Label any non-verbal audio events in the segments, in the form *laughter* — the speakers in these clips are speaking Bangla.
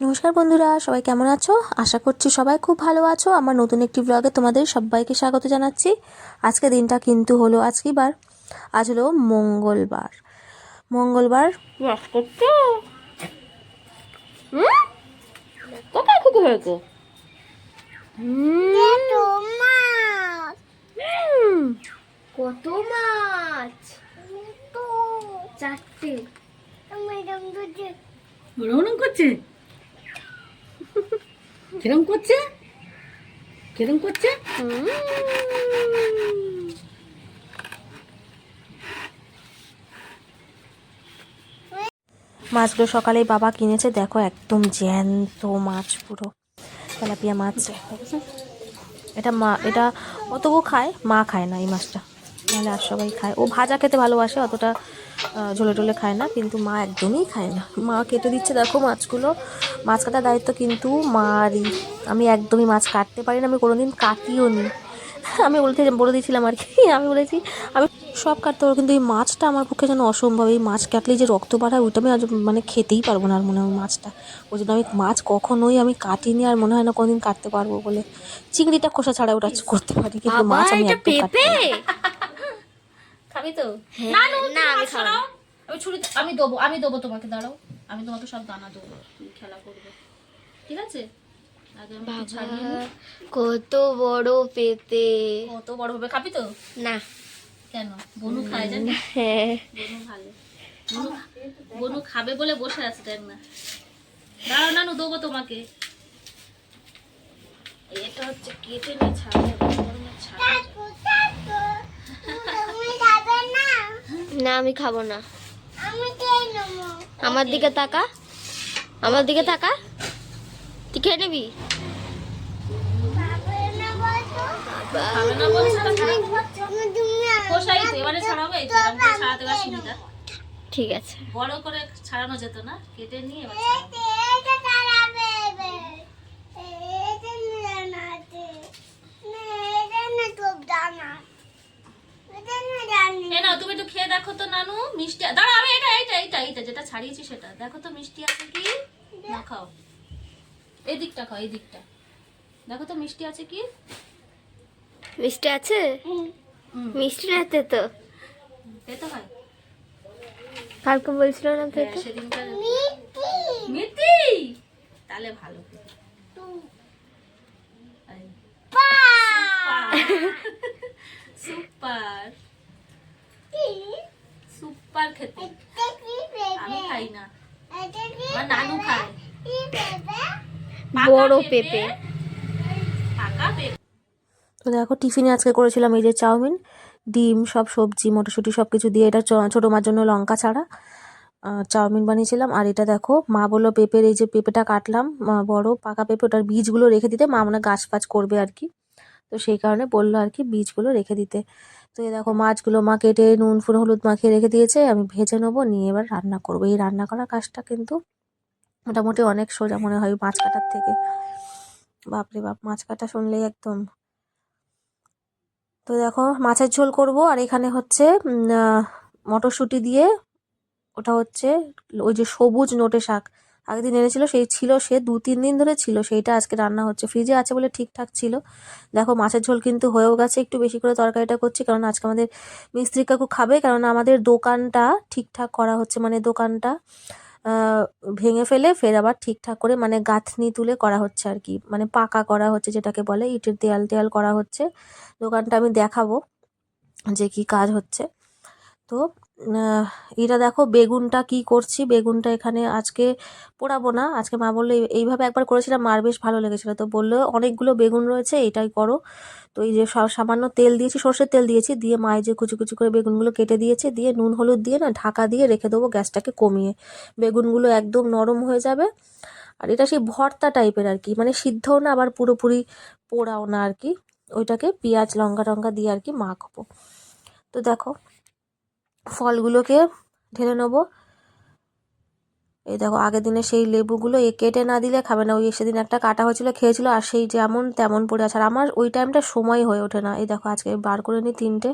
নমস্কার বন্ধুরা সবাই কেমন আছো? আশা করছি সবাই খুব ভালো আছো। আমার নতুন একটি ব্লগে তোমাদের সবাইকে স্বাগত জানাচ্ছি। আজকে দিনটা কিন্তু হলো আজকে বার আজ হলো মঙ্গলবার। মঙ্গলবার? কত মাছ? চারটে। করছে? কিরম করছে? কিরম করছে? মাছগুলো সকালে বাবা কিনেছে, দেখো একদম জ্যান্ত মাছ পুরো। তেলাপিয়া মাছ। এটা মা, এটা অতবু খায়, মা খায় না এই মাছটা। নাহলে আর সবাই খায়। ও ভাজা খেতে ভালোবাসে, অতটা ঝোলে টোলে খায় না কিন্তু মা একদমই খায় না। মা কেটে দিচ্ছে দেখো মাছগুলো। মাছ কাটার দায়িত্ব কিন্তু মারই। আমি একদমই মাছ কাটতে পারি না আমি কোনোদিন কাটিও নি। আমি বলতে বলে দিয়েছিলাম আর কি আমি বলেছি আমি সব কাটতে পারব কিন্তু এই মাছটা আমার পক্ষে যেন অসম্ভব। এই মাছ কাটলেই যে রক্ত বাড়ায় ওইটা আমি আজ মানে খেতেই পারব না আর মনে হয় মাছটা। ওই জন্য আমি মাছ কখনোই আমি কাটিনি আর মনে হয় না কোনোদিন কাটতে পারব বলে। চিংড়িটা খোসা ছাড়া ওটা করতে পারি কিন্তু মাছ আমি একদম কাটতে। খাবি তো? হ্যাঁ, না না আমি খাব আমি ছুরি আমি দেবো আমি দেবো তোমাকে দাঁড়াও। আমি তোমাকে সব দানা দেবো। খেলা করবে। ঠিক আছে। কত বড় পেঁপে কত বড় হবে খাবি তো? না। কেন? বনু খায় জানি? হ্যাঁ। বনু ভালো। বনু বনু খাবে বলে বসে আছে দেখ না। দাঁড়াও নানু দেবো তোমাকে। এটা হচ্ছে কেটে নিয়ে ছাড়া ছাড়া না আমি খাব না। আমার দিকে তাকা। আমার দিকে তাকা। তুই খেয়ে নিবি? ঠিক আছে। বড় করে ছাড়ানো যেত না কেটে নিয়ে এবার ছাড়াবো। এ নাও তুমি একটু খেয়ে দেখো তো নানু মিষ্টি দাঁড়া আমি এটা এইটা এইটা ছাড়িয়েছি সেটা। দেখো তো মিষ্টি আছে কি? না খাও। এই দিকটা খাও এই দিকটা দেখো তো মিষ্টি আছে কি? মিষ্টি আছে? হুম। মিষ্টি রাতে তো খেতে হয়। কালকে বলছিল না হ্যাঁ, পেতে সেদিনকার মিষ্টি। তাহলে ভালো। সুপার। সুপার খেতে। আমি খাই না। আমার নানু খায়। বড় পেঁপে। পাকা পেঁপে। তো দেখো টিফিনে আজকে করেছিলাম এই যে চাউমিন ডিম সব সবজি মটরশুঁটি সব কিছু দিয়ে এটা চ- ছোটো মার জন্য লঙ্কা ছাড়া চাউমিন বানিয়েছিলাম। আর এটা দেখো মা বলল পেঁপের এই যে পেঁপেটা কাটলাম বড় পাকা পেঁপে ওটার বীজগুলো রেখে দিতে মা মানে গাছ ফাছ করবে আর কি। তো সেই কারণে বলল আর কি বীজগুলো রেখে দিতে। তো এই দেখো মাছগুলো মা কেটে নুন ফুন হলুদ মাখিয়ে রেখে দিয়েছে, আমি ভেজে নেব, নিয়ে এবার রান্না করব। এই রান্না করার কাজটা কিন্তু মোটামুটি অনেক সোজা মনে হয় মাছ কাটার থেকে। বাপরে বাপ, মাছ কাটা শুনলেই একদম। তো দেখো মাছের ঝোল করব, আর এখানে হচ্ছে মটরশুঁটি দিয়ে, ওটা হচ্ছে ওই যে সবুজ নোটে শাক। আগের দিন এনেছিল, সেই ছিল, সে দু তিন দিন ধরে ছিল, সেইটা আজকে রান্না হচ্ছে। ফ্রিজে আছে বলে ঠিকঠাক ছিল। দেখো, মাছের ঝোল কিন্তু হয়েও গেছে, একটু বেশি করে তরকারিটা করছি, কারণ আজকে আমাদের মিস্ত্রি কাকু খাবে কারণ আমাদের দোকানটা ঠিকঠাক করা হচ্ছে মানে দোকানটা ভেঙে ফেলে ফের আবার ঠিকঠাক করে মানে গাঁথনি তুলে করা হচ্ছে আর কি মানে পাকা করা হচ্ছে যেটাকে বলে, ইটের দেয়াল টেয়াল করা হচ্ছে। দোকানটা আমি দেখাবো যে কি কাজ হচ্ছে। তো এটা দেখো বেগুনটা কি করছি? বেগুনটা এখানে আজকে পোড়াবো না। আজকে মা বলল এইভাবে একবার করেছিলাম, মার বেশ ভালো লেগেছিলো। তো বলল, অনেকগুলো বেগুন রয়েছে, এটাই করো। তো এই যে সামান্য তেল দিয়েছি, সর্ষের তেল দিয়েছি, দিয়ে মায়ে যে কুচি কুচি করে বেগুনগুলো কেটে দিয়েছে, দিয়ে নুন, হলুদ দিয়ে না ঢাকা দিয়ে রেখে দেবো গ্যাসটাকে কমিয়ে। বেগুনগুলো একদম নরম হয়ে যাবে। আর এটা সেই ভর্তা টাইপের আর কি মানে সিদ্ধও না, আবার পুরোপুরি পোড়াও না আর কি। ওইটাকে পেঁয়াজ, লঙ্কা, টঙ্কা দিয়ে আর কি মাখবো। তো দেখো ফলগুলোকে ঢেলে নেব। এই দেখো, আগের দিনে সেই লেবুগুলো এ কেটে না দিলে খাবে না। ওই সেদিন একটা কাটা হয়েছিল, খেয়েছিল, আর সেই যেমন তেমন পড়ে আছে। আর আমার ওই টাইমটা সময় হয়ে ওঠে না। এই দেখো, আজকে বার করে নিই তিনটে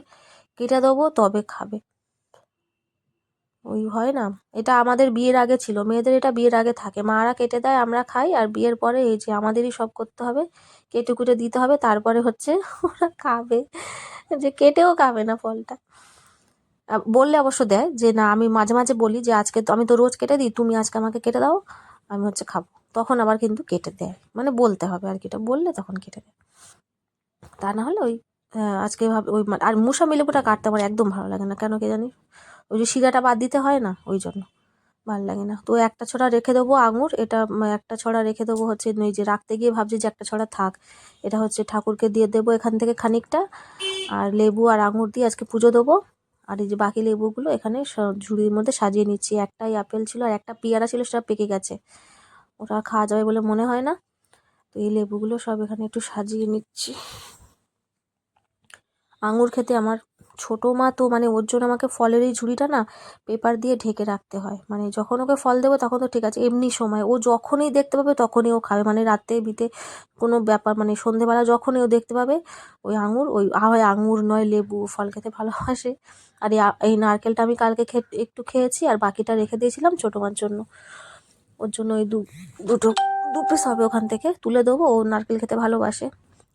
কেটে দেবো, তবে খাবে। ওই হয় না। এটা আমাদের বিয়ের আগে ছিল। মেয়েদের এটা বিয়ের আগে থাকে। মারা কেটে দেয়, আমরা খাই, আর বিয়ের পরে এই যে আমাদেরই সব করতে হবে, কেটে কুটে দিতে হবে, তারপরে হচ্ছে ওরা খাবে। যে কেটেও খাবে না ফলটা। বললে অবশ্য দেয় যে, না, আমি মাঝে মাঝে বলি যে, আজকে তো, আমি তো রোজ কেটে দিই, তুমি আজকে আমাকে কেটে দাও, আমি হচ্ছে খাব। তখন আবার কিন্তু কেটে দেয়। মানে বলতে হবে আর কি, এটা বললে তখন কেটে দেয়। তা না হলে ওই আজকে ভাবে, ওই আর মুসাম্বি লেবুটা কাটতে আমার একদম ভালো লাগে না। কেন কে জানি? ওই যে শিরাটা বাদ দিতে হয় না, ওই জন্য ভালো লাগে না। তো একটা ছড়া রেখে দেবো আঙুর, এটা একটা ছড়া রেখে দেবো হচ্ছে ওই যে রাখতে গিয়ে ভাবছি যে একটা ছড়া থাক। এটা হচ্ছে ঠাকুরকে দিয়ে দেবো এখান থেকে খানিকটা, আর লেবু আর আঙুর দিয়ে আজকে পুজো দেবো। আর এই যে বাকি লেবুগুলো এখানে ঝুড়ির মধ্যে সাজিয়ে নিচ্ছি। একটাই আপেল ছিল আর একটা পেয়ারা ছিল, সেটা পেকে গেছে। ওটা খাওয়া যাবে বলে মনে হয় না। তো এই লেবুগুলো সব এখানে একটু সাজিয়ে নিচ্ছি। আঙুর খেতে আমার ছোটো মা তো মানে ওর জন্য আমাকে ফলের এই ঝুড়িটা না পেপার দিয়ে ঢেকে রাখতে হয়। মানে যখন ওকে ফল দেবো তখন তো ঠিক আছে, এমনি সময়। ও যখনই দেখতে পাবে তখনই ও খাবে। মানে রাতে বিতে কোনো ব্যাপার মানে সন্ধেবেলা যখনই ও দেখতে পাবে, ওই আঙুর, ওই হয় আঙুর নয়, লেবু, ফল খেতে ভালোবাসে। আর এই নারকেলটা আমি কালকে খে, একটু খেয়েছি আর বাকিটা রেখে দিয়েছিলাম ছোটো মার জন্য। ওর জন্য ওই দু, দুটো, দু পিস হবে ওখান থেকে, তুলে দেবো। ও নারকেল খেতে ভালোবাসে।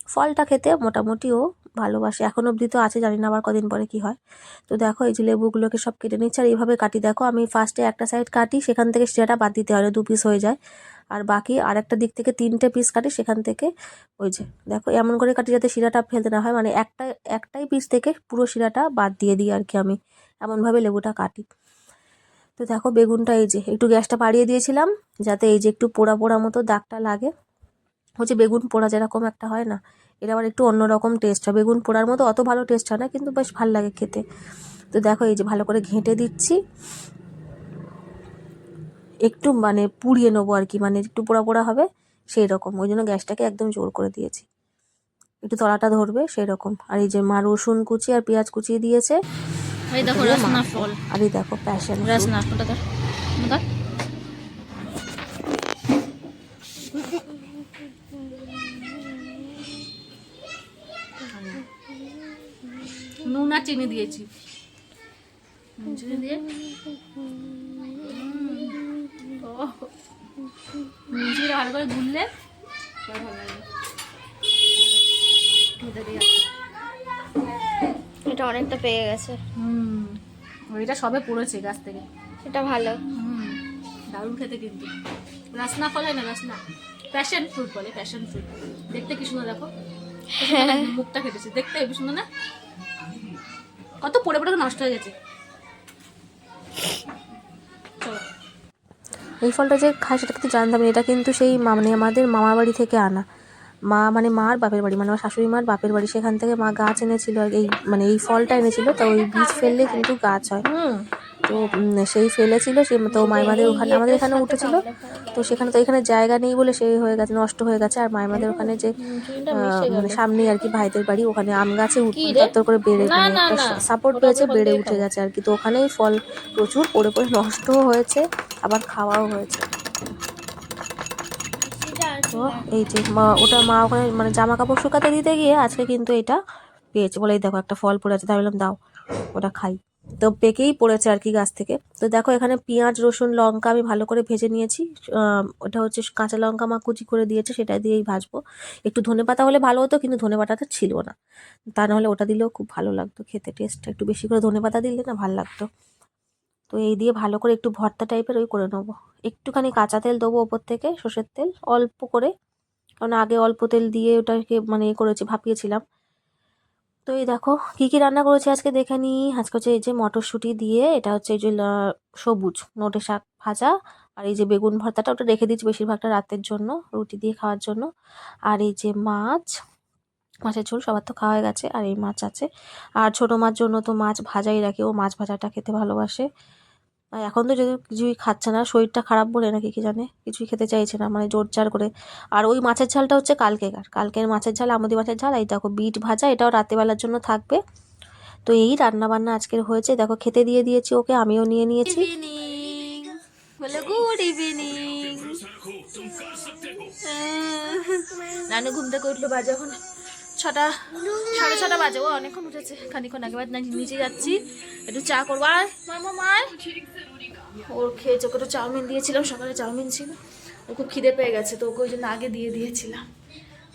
ফলটা খেতে মোটামুটি ও ভালোবাসে। এখন অবধি তো আছে, জানি না আবার কদিন পরে কি হয়। তো দেখো, এই যে লেবুগুলোকে সব কেটে নিচ্ছে, আর এইভাবে কাটি। দেখো, আমি ফার্স্টে একটা সাইড কাটি, সেখান থেকে সেটা বাদ দিতে হয়, দু পিস হয়ে যায়। আর বাকি আরেকটা দিক থেকে তিনটে পিস কাটি, সেখান থেকে ওই যে, দেখো, এমন করে কাটি যাতে শিরাটা ফেলতে না হয়। মানে একটা, একটাই পিস থেকে পুরো শিরাটা বাদ দিয়ে দিই আর কি আমি, এমনভাবে লেবুটা কাটি। তো দেখো, বেগুনটা এই যে, একটু গ্যাসটা বাড়িয়ে দিয়েছিলাম, যাতে এই যে একটু পোড়া পোড়া মতো দাগটা লাগে। হচ্ছে বেগুন পোড়া যেরকম একটা হয় না? এটা আবার একটু অন্যরকম টেস্ট হয় বেগুন পোড়ার মতো অত ভালো টেস্ট হয় না কিন্তু বেশ ভালো লাগে খেতে। তো দেখো এই যে ভালো করে ঘেঁটে দিচ্ছি। একটু মানে পুড়িয়ে নেব আর কি মানে একটু পোড়া পোড়া হবে সেই রকম। ওই জন্য গ্যাসটাকে একদম জোর করে দিয়েছি। একটু তলাটা ধরবে সেই রকম। আর এই যে মা রসুন কুচি আর পেঁয়াজ কুচিয়ে দিয়েছে। এই দেখো আর এই দেখো প্যাশন রসনা ফলটা ধর ধর। নুন আর চিনি দিয়েছি। চিনি দিয়ে। চিনি ভালো করে গুললে। তবে ভালো লাগবে এটা এটা অনেকটা পেয়ে গেছে। হুম। ওইটা সবে পড়েছে গাছ থেকে। এটা ভালো। হুম। দারুণ খেতে কিন্তু। রাসনা ফল হয় না রাসনা? প্যাশন ফ্রুট বলে প্যাশন ফ্রুট দেখতে কি সুন্দর দেখো। *laughs* মুখটা কেটেছে। দেখতে হেবি সুন্দর না? কত পড়ে পড়ে নষ্ট হয়ে গেছে। এই ফলটা যে খায় সেটা কিন্তু জানতাম না এটা কিন্তু সেই মানে আমাদের মামার বাড়ি থেকে আনা। মা মানে মার বাপের বাড়ি মানে আমার শাশুড়ি মার বাপের বাড়ি সেখান থেকে মা গাছ এনেছিল আর এই মানে এই ফলটা এনেছিল তো ওই বীজ ফেললে কিন্তু গাছ হয়। হুম। তো সেই ফেলেছিল সে তো মাইমাদের ওখানে আমাদের এখানে উঠেছিল। তো সেখানে তো এখানে জায়গা নেই বলে সেই হয়ে গেছে নষ্ট হয়ে গেছে। আর মাইমাদের ওখানে যে মানে সামনেই আর কি ভাইদের বাড়ি ওখানে আম গাছে উত্তর করে বেড়ে মানে। সাপোর্ট পেয়েছে বেড়ে উঠে গেছে আর কি। তো ওখানেই ফল প্রচুর পড়ে পড়ে নষ্টও হয়েছে আবার খাওয়াও হয়েছে। তো এই যে মা ওটা মা ওখানে মানে জামা কাপড় শুকাতে দিতে গিয়ে আজকে কিন্তু এটা পেয়েছে। বলে এই দেখো একটা ফল পড়ে আছে। তাই বললাম দাও ওটা খাই। তো পেকেই পড়েছে আর কি গাছ থেকে। তো দেখো এখানে পেঁয়াজ, রসুন, লঙ্কা আমি ভালো করে ভেজে নিয়েছি। ওটা হচ্ছে কাঁচা লঙ্কা মা কুচি করে দিয়েছে, সেটা দিয়েই ভাজবো। একটু ধনে পাতা হলে ভালো হতো, কিন্তু ধনে পাতাটা ছিল না। তা নাহলে ওটা দিলেও খুব ভালো লাগতো খেতে। টেস্টটা একটু বেশি করে ধনে পাতা দিলে না ভালো লাগতো। তো এই দিয়ে ভালো করে একটু ভর্তা টাইপের ওই করে নেব। একটুখানি কাঁচা তেল দেবো ওপর থেকে, সর্ষের তেল, অল্প করে। কারণ আগে অল্প তেল দিয়ে ওটাকে মানে এ করেছি, ভাপিয়েছিলাম। তো এই দেখো, কী কী রান্না করেছি আজকে দেখে নিই আজকে হচ্ছে এই যে মটরশুঁটি দিয়ে, এটা হচ্ছে এই যে সবুজ, নোটে শাক ভাজা। আর এই যে বেগুন ভর্তাটা ওটা রেখে দিচ্ছি বেশিরভাগটা রাতের জন্য, রুটি দিয়ে খাওয়ার জন্য। আর এই যে মাছ, মাছের ঝোল সবার তো খাওয়া হয়ে গেছে, আর এই মাছ আছে। আর ছোটো মাছ জন্য তো মাছ ভাজাই রাখি, ও মাছ ভাজাটা খেতে ভালোবাসে। এখন তো যদি কিছুই খাচ্ছে না শরীরটা খারাপ বলে নাকি কি জানে? কিছুই খেতে চাইছে না মানে জোর জার করে। আর ওই মাছের ঝালটা হচ্ছে কালকেকার। কালকের মাছের ঝাল আমুদি মাছের ঝাল এই দেখো বিট ভাজা এটাও রাতেবেলার জন্য থাকবে। তো এই রান্না বান্না আজকের হয়েছে। দেখো খেতে দিয়ে দিয়েছি ওকে আমিও নিয়ে নিয়েছি। গুড ইভিনিং নানু ঘুম থেকে উঠল বাজে এখন। ছটা সাড়ে ছটা বাজে। ও অনেকক্ষণ উঠেছে। খানিক্ষণ আগে বাদ না নিচে যাচ্ছি। একটু চা করব। আর মামা মায়। ওর খেয়েছে ওকে একটু চাউমিন দিয়েছিলাম সকালে চাউমিন ছিল। ও খুব খিদে পেয়ে গেছে তো ওকে ওই জন্য আগে দিয়ে দিয়েছিলাম।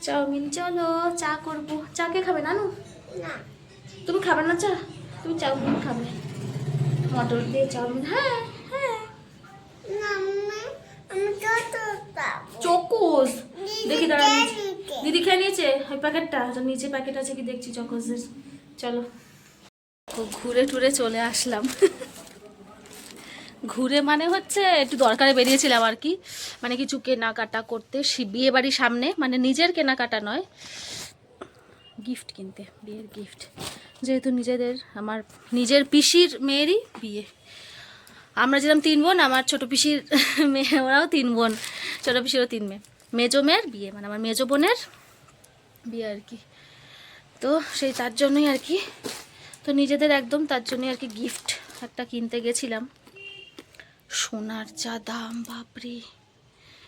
চাউমিন চলো চা করব। চা কে খাবে নানু? তুমি খাবে না চা? তুমি চাউমিন খাবে। মটর দিয়ে চাউমিন হ্যাঁ। চকোস। দেখি দাঁড়া দিদি খেয়ে নিয়েছে? ওই প্যাকেটটা নিচে প্যাকেট আছে কি দেখছি চকোসের। চলো। তো ঘুরে টুরে চলে আসলাম। ঘুরে মানে হচ্ছে একটু দরকারে বেরিয়েছিলাম আর কি। মানে কিছু কেনাকাটা করতে বিয়ে বাড়ির সামনে। মানে নিজের কেনাকাটা নয়। গিফট কিনতে বিয়ের গিফট। যেহেতু নিজেদের আমার নিজের পিসির মেয়েরই বিয়ে। আমরা যেরকম তিন বোন, আমার ছোট পিসির *laughs* মেয়ে, ওরাও তিন বোন। ছোট পিসিরও তিন মেয়ে। মেজো মেয়ের বিয়ে মানে আমার মেজো বোনের বিয়ে আর কি। তো সেই তার জন্যই আর কি। তো নিজেদের একদম তার জন্যই আর কি গিফট একটা কিনতে গেছিলাম। সোনার যা দাম, বাপরে।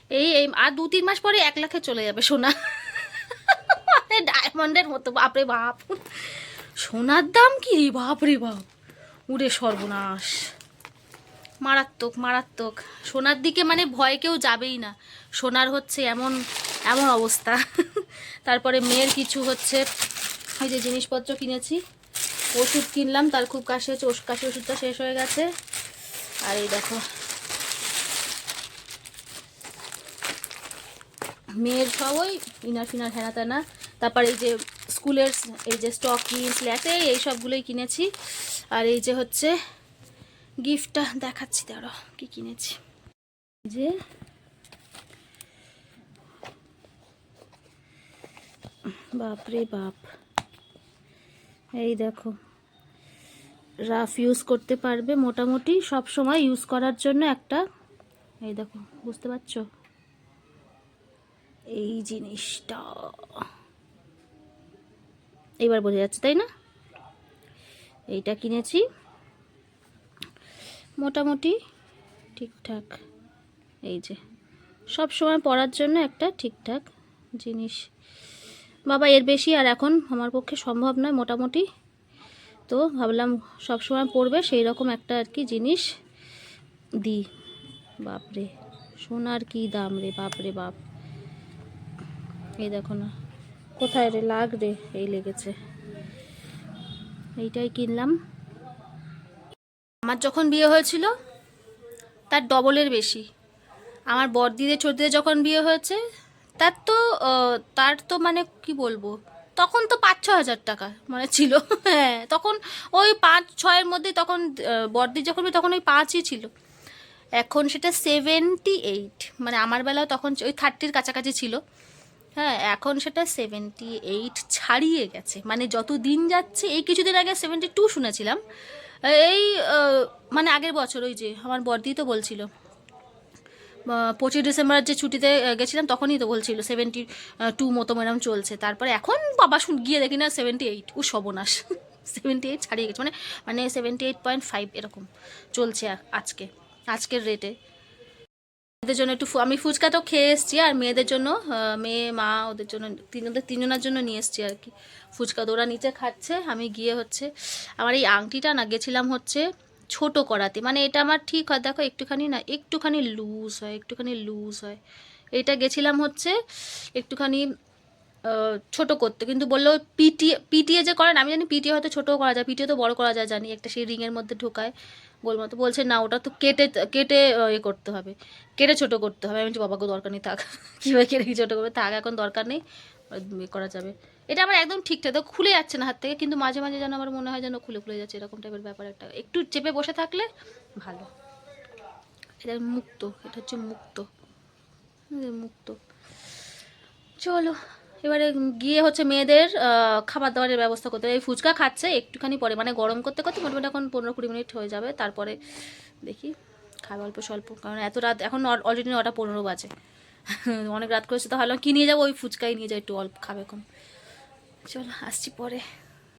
এই এই, আর দু তিন মাস পরে এক লাখে চলে যাবে সোনা। *laughs* ডায়মন্ডের মতো, বাপরে বাপ। সোনার দাম কি? রে বাপরে বাপ। উড়ে সর্বনাশ। মারাত্মক মারাত্মক। সোনার দিকে মানে ভয় কেউ যাবেই না। সোনার হচ্ছে এমন এমন অবস্থা। *laughs* তারপরে মেয়ের কিছু হচ্ছে ওই যে জিনিসপত্র কিনেছি, ওষুধ কিনলাম, তার খুব কাশি হচ্ছে ওষ- কাশি ওষুধটা শেষ হয়ে গেছে। আর এই দেখো। মেয়ের সব ওই ইনার ফিনার হেনা তেনা। তারপর এই যে স্কুলের, এই যে স্টকিংস ল্যাটে এই সবগুলোই কিনেছি। আর এই যে হচ্ছে গিফটটা দেখাচ্ছি দাঁড়ো কি কিনেছি। যে বাপরে বাপ। এই দেখো, রাফ ইউজ করতে পারবে মোটামুটি, সব সময় ইউজ করার জন্য একটা, এই দেখো, বুঝতে পারছ? এই জিনিসটা। এবার বোঝা যাচ্ছে, তাই না? এইটা কিনেছি। মোটামুটি ঠিকঠাক। এই যে, সব সময় পরার জন্য একটা ঠিকঠাক জিনিস। বাবা, এর বেশি আর এখন আমার পক্ষে সম্ভব নয় মোটামুটি। তো ভাবলাম সব সময় পড়বে, সেই রকম একটা আর কি জিনিস দিই। বাপরে, সোনার কি দাম রে, বাপরে বাপ। এই দেখো না, কোথায় রে লাগ রে এই লেগেছে। এইটাই কিনলাম। আমার যখন বিয়ে হয়েছিল, তার ডবলের বেশি। আমার বড়দিদের ছোটদের যখন বিয়ে হয়েছে, তার তো তার তো মানে কি বলব, তখন তো পাঁচ ছ হাজার টাকা মানে ছিল। *laughs* হ্যাঁ তখন ওই পাঁচ ছয়ের মধ্যে তখন বড়দির যখন তখন ওই পাঁচই ছিল। এখন সেটা সেভেন্টি এইট মানে আমার বেলাও তখন ওই থার্টির কাছাকাছি ছিল। হ্যাঁ এখন সেটা সেভেন্টি এইট ছাড়িয়ে গেছে। মানে যত দিন যাচ্ছে, এই কিছুদিন আগে সেভেন্টি টু শুনেছিলাম। এই মানে আগের বছর ওই যে আমার বর্দি তো বলছিল। পঁচিশ ডিসেম্বরের যে ছুটিতে গেছিলাম তখনই তো বলছিল সেভেন্টি টু মতো ম্যাডাম চলছে। তারপরে এখন বাবা শুন, গিয়ে দেখি না সেভেন্টি এইট ও সবনাশ সেভেন্টি এইট ছাড়িয়ে গেছে মানে মানে সেভেন্টি এইট পয়েন্ট ফাইভ এরকম চলছে আজকে, আজকের রেটে মেয়েদের জন্য একটু আমি ফুচকা তো খেয়ে এসেছি আর মেয়েদের জন্য মেয়ে, মা ওদের জন্য, তিনজনদের, তিনজনের জন্য নিয়ে এসেছি আর কি। ফুচকা তো ওরা নিচে খাচ্ছে, আমি গিয়ে হচ্ছে, আমার এই আংটিটা না গেছিলাম হচ্ছে ছোট করাতে মানে এটা আমার ঠিক হয়, দেখো একটুখানি না, একটুখানি লুজ হয়, একটুখানি লুজ হয়। এটা গেছিলাম হচ্ছে একটুখানি ছোট করতে, কিন্তু বলল পিটিএ পিটিএ যে করেন, আমি জানি পিটিএ হয়তো ছোটও করা যায় পিটিএ তো বড় করা যায় জানি, একটা সেই রিংয়ের মধ্যে ঢোকায়। গোল মতো বলছে না ওটা তো কেটে কেটে আহ, ইয়ে করতে হবে। কেটে ছোটো করতে হবে। আমি বাবাকে দরকার নেই থাক। *laughs* কীভাবে কেটে ছোটো করবে? থাক এখন দরকার নেই। ইয়ে করা যাবে। এটা আমার একদম ঠিকঠাক তো খুলে যাচ্ছে না হাত থেকে কিন্তু মাঝে মাঝে যেন আমার মনে হয় যেন খুলে খুলে যাচ্ছে এরকম টাইপের ব্যাপার একটা। একটু চেপে বসে থাকলে ভালো। এটা মুক্ত এটা হচ্ছে মুক্ত। মুক্ত। চলো এবারে গিয়ে হচ্ছে মেয়েদের খাবার দাবারের ব্যবস্থা করতে হবে। এই ফুচকা খাচ্ছে একটুখানি পরে মানে গরম করতে করতে মোটামুটি এখন পনেরো কুড়ি মিনিট হয়ে যাবে। তারপরে দেখি, খাবে অল্প স্বল্প, কারণ এত রাত, এখন অলরেডি নটা পনেরো বাজে। *laughs* অনেক রাত করেছে, তো ভালো কি নিয়ে যাব? ওই ফুচকাই নিয়ে যাই, একটু অল্প খাবে এখন। চলো, আসছি পরে।